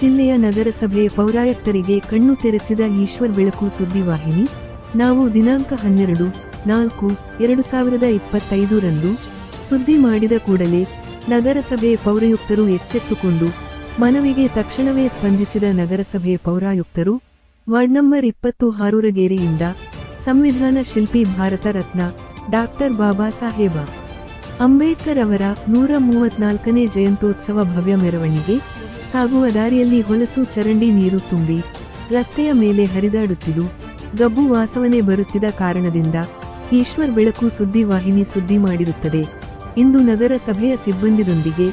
ಜಿಲ್ಲೆಯ ನಗರಸಭೆ ಪೌರಾಯುಕ್ತರಿಗೆ ಕಣ್ಣು ತೆರೆಸಿದ ಈಶ್ವರ್ ಬೆಳಕು ಸುದ್ದಿವಾಹಿನಿ. ನಾವು ದಿನಾಂಕ ಹನ್ನೆರಡು, ನಾಲ್ಕು, ಎರಡು ಸಾವಿರದ ಇಪ್ಪತ್ತೈದರಂದು ಸುದ್ದಿ ಮಾಡಿದ ಕೂಡಲೇ ನಗರಸಭೆ ಪೌರಾಯುಕ್ತರು ಎಚ್ಚೆತ್ತುಕೊಂಡು ಮನವಿಗೆ ತಕ್ಷಣವೇ ಸ್ಪಂದಿಸಿದ ನಗರಸಭೆ ಪೌರಾಯುಕ್ತರು ವಾರ್ಡ್ ನಂಬರ್ ಇಪ್ಪತ್ತು ಹಾರೂರಗೇರಿಯಿಂದ ಸಂವಿಧಾನ ಶಿಲ್ಪಿ ಭಾರತ ರತ್ನ ಡಾಕ್ಟರ್ ಬಾಬಾ ಸಾಹೇಬ, ಅಂಬೇಡ್ಕರ್ ಅವರ ನೂರ ಮೂವತ್ನಾಲ್ಕನೇ ಜಯಂತ್ಯೋತ್ಸವ ಭವ್ಯ ಮೆರವಣಿಗೆ ಸಾಗುವ ದಾರಿಯಲ್ಲಿ ಹೊಲಸು ಚರಂಡಿ ನೀರು ತುಂಬಿ ರಸ್ತೆಯ ಮೇಲೆ ಹರಿದಾಡುತ್ತಿದ್ದು, ಗಬ್ಬು ವಾಸವನೆ ಬರುತ್ತಿದ್ದ ಕಾರಣದಿಂದ ಈಶ್ವರ್ ಬೆಳಕು ಸುದ್ದಿವಾಹಿನಿ ಸುದ್ದಿ ಮಾಡಿರುತ್ತದೆ. ಇಂದು ನಗರಸಭೆಯ ಸಿಬ್ಬಂದಿಯೊಂದಿಗೆ,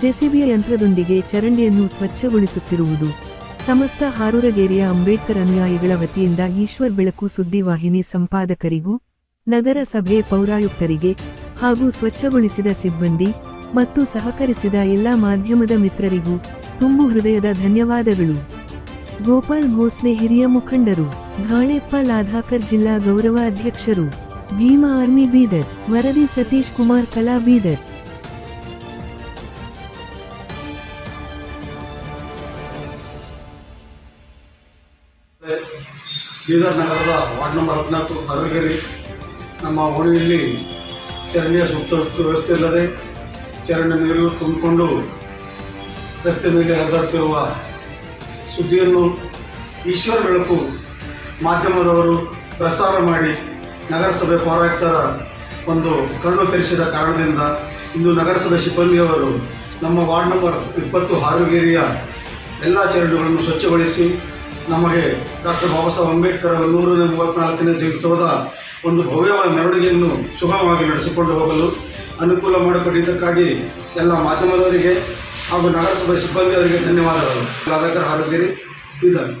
ಜೆಸಿಬಿಯ ಯಂತ್ರದೊಂದಿಗೆ ಚರಂಡಿಯನ್ನು ಸ್ವಚ್ಛಗೊಳಿಸುತ್ತಿರುವುದು ಸಮಸ್ತ ಹಾರೂರಗೇರಿಯ ಅಂಬೇಡ್ಕರ್ ಅನುಯಾಯಿಗಳ ವತಿಯಿಂದ ಈಶ್ವರ್ ಬೆಳಕು ಸುದ್ದಿವಾಹಿನಿ ಸಂಪಾದಕರಿಗೂ, ನಗರಸಭೆ ಪೌರಾಯುಕ್ತರಿಗೆ ಹಾಗೂ ಸ್ವಚ್ಛಗೊಳಿಸಿದ ಸಿಬ್ಬಂದಿ ಮತ್ತು ಸಹಕರಿಸಿದ ಎಲ್ಲಾ ಮಾಧ್ಯಮದ ಮಿತ್ರರಿಗೂ ತುಂಬು ಹೃದಯದ ಧನ್ಯವಾದಗಳು. ಗೋಪಾಲ್ ಭೋಸ್ಲೆ ಹಿರಿಯ ಮುಖಂಡರು ಘಾಳೆಪ್ಪ ಲಾಧಾಕರ್ ಜಿಲ್ಲಾ ಗೌರವ ಅಧ್ಯಕ್ಷರು, ಭೀಮಾ ಆರ್ಮಿ ಬೀದರ್, ವರದಿ ಸತೀಶ್ ಕುಮಾರ್ ಕಲಾ ಬೀದರ್. ಬೀದರ್ ನಗರದ ವಾರ್ಡ್ ನಂಬರ್ ಹದಿನಾಲ್ಕು ಹರಗೇರಿ ನಮ್ಮ ಓಣಿಯಲ್ಲಿ ಚರಂಡಿಯ ಸೂಕ್ತ ವ್ಯವಸ್ಥೆ ಇಲ್ಲದೆ ಚರಂಡಿ ನೀರು ತುಂಬಿಕೊಂಡು ರಸ್ತೆ ಮೇಲೆ ಹರಿದಾಡ್ತಿರುವ ಸುದ್ದಿಯನ್ನು ಈಶ್ವರ ಬೆಳಕು ಮಾಧ್ಯಮದವರು ಪ್ರಸಾರ ಮಾಡಿ ನಗರಸಭೆ ಪೌರಾಯುಕ್ತರ ಒಂದು ಕಣ್ಣು ತೆರೆಸಿದ ಕಾರಣದಿಂದ ಇಂದು ನಗರಸಭೆ ಸಿಬ್ಬಂದಿಯವರು ನಮ್ಮ ವಾರ್ಡ್ ನಂಬರ್ ಇಪ್ಪತ್ತು ಹಾರುಗೇರಿಯ ಎಲ್ಲ ಚರಂಡಿಗಳನ್ನು ಸ್ವಚ್ಛಗೊಳಿಸಿ ನಮಗೆ ಡಾಕ್ಟರ್ ಬಾಬಾ ಸಾಹೇಬ್ ಅಂಬೇಡ್ಕರ್ ಅವರ ನೂರನೇ ಮೂವತ್ತ್ನಾಲ್ಕನೇ ಜಯಂತ್ಸವದ ಒಂದು ಭವ್ಯವಾದ ಮೆರವಣಿಗೆಯನ್ನು ಸುಗಮವಾಗಿ ನಡೆಸಿಕೊಂಡು ಹೋಗಲು ಅನುಕೂಲ ಮಾಡಿಕೊಟ್ಟಿದ್ದಕ್ಕಾಗಿ ಎಲ್ಲ ಮಾಧ್ಯಮದವರಿಗೆ ಹಾಗೂ ನಗರಸಭೆ ಸಿಬ್ಬಂದಿಯವರಿಗೆ ಧನ್ಯವಾದಗಳು ರಾಧಾಕರ್ ಹಾರುಗೇರಿ ಬೀದರ್